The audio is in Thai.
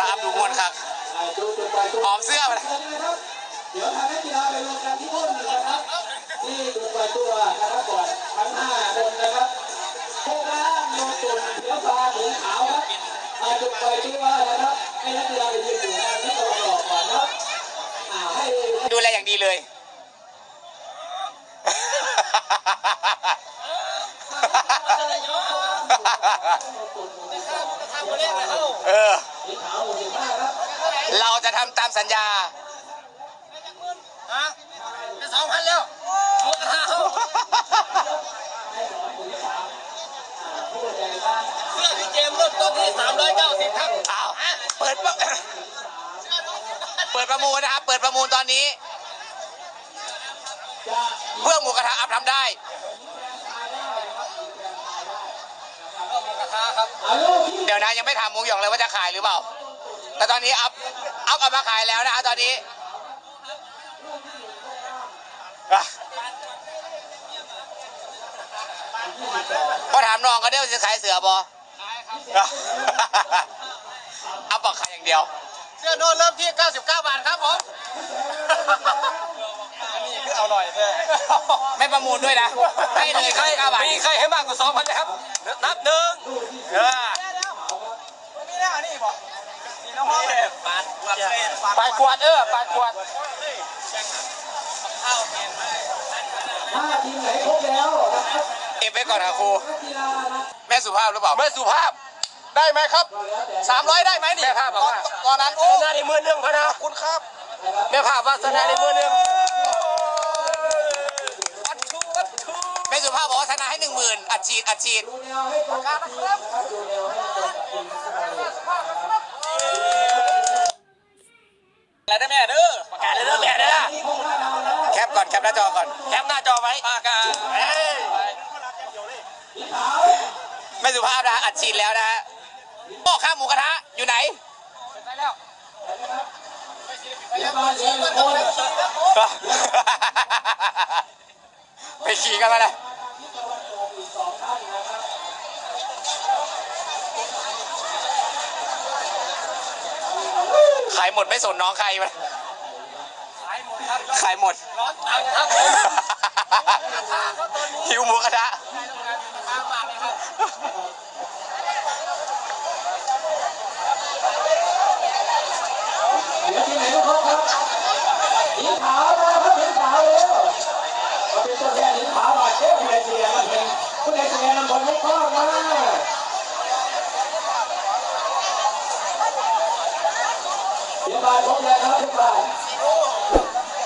ตามดูมวนครับหอมเสื้อมาเลยเดี๋ยวทางนักกีฬาไปลงกันที่อ้นนะครับที่จุดไฟตัวนะครับก่อนทั้งห้าคนนะครับโคกล้านโนตุนเสือฟ้าหมูขาวครับอาจุดไฟตัวนะครับให้นักกีฬาไปยืนอยู่ทางที่ตะวันออกก่อนครับอ่าให้ดูแลอย่างดีเลย เออ สีขาวหมู่สิบห้าครับ เราจะ ทำตามสัญญาฮะไปสองพันแล้วหมูกระทะเอาผู้ใหญ่บ้านเสื้อพี่เจมส์เริ่มต้นที่สามร้อยเก้าสิบครับอ้าวเปิดประเปิดประมูลนะครับ เปิดประมูลตอนนี้จะเพื่อหมูกระทะอัพทำได้หมูกระทะครับอายุที่เดี๋ยวนะยังไม่ถามมุงหยองเลยว่าจะขายหรือเปล่า แต่ตอนนี้อัพ อัพเอามาขายแล้วนะฮะตอนนี้อะพอถามน้องก็เดี๋ยวจะขายเสือบออะอัพบอกขายอย่างเดียว เสื้อโน้นเริ่มที่ 99 บาทครับผม นี่คือเอาหน่อยเลยไม่ประมูลด้วยนะ ให้เลยใครก้าบาท มีใครให้มากกว่า2,000นะครับ นับหนึ่งเออมีแน่นี่บอกนี่น้องพ่อเลยปาดขวด ปาดขวดเออปาดขวดข้าวเปลี่ยนไหมถ้าทีมไหนครบแล้วนะครับเก็บไว้ก่อนค่ะครูนักกีฬานะแม่สุภาพหรือเปล่าไม่สุภาพได้ไหมครับก็แล้วแต่สามร้อยได้ไหมนี่แม่ภาพบอกว่าตอนนั้นโอ้ชนะในมือหนึ่งพะนะคุณครับแม่ภาพว่าชนะในมือหนึ่งวัดชูวัดชูแม่สุภาพบอกว่าชนะให้หนึ่งหมื่นอัดฉีดอัดฉีดดูแนวให้ตรงกับทีมนะครับดูแนวให้ตรงกับทีมนะครับ อะไรได้แม่เด้อประกาศเลยเด้อแม่เด้อ นี่คงว่าเรา แล้วแคปก่อนแคปหน้าจอก่อน แคปหน้าจอไว้ประกาศเอ้ยสีขาวแม่สุภาพนะฮะอัดฉีดแล้วนะฮะโอ้ข้าวหมูกระทะอยู่ไหนไปแล้วเดี๋ยวมาเชียร์โคนไปขี่กันมาเลยขายหมดไม่สนน้องใครมันขายหมดครับ ขายหมด ร้อนตังครับผมหิวหมูกระทะทางมาเลยครับเดี๋ยวทีมไหนก็ครบครับสีขาวมาครับสีขาว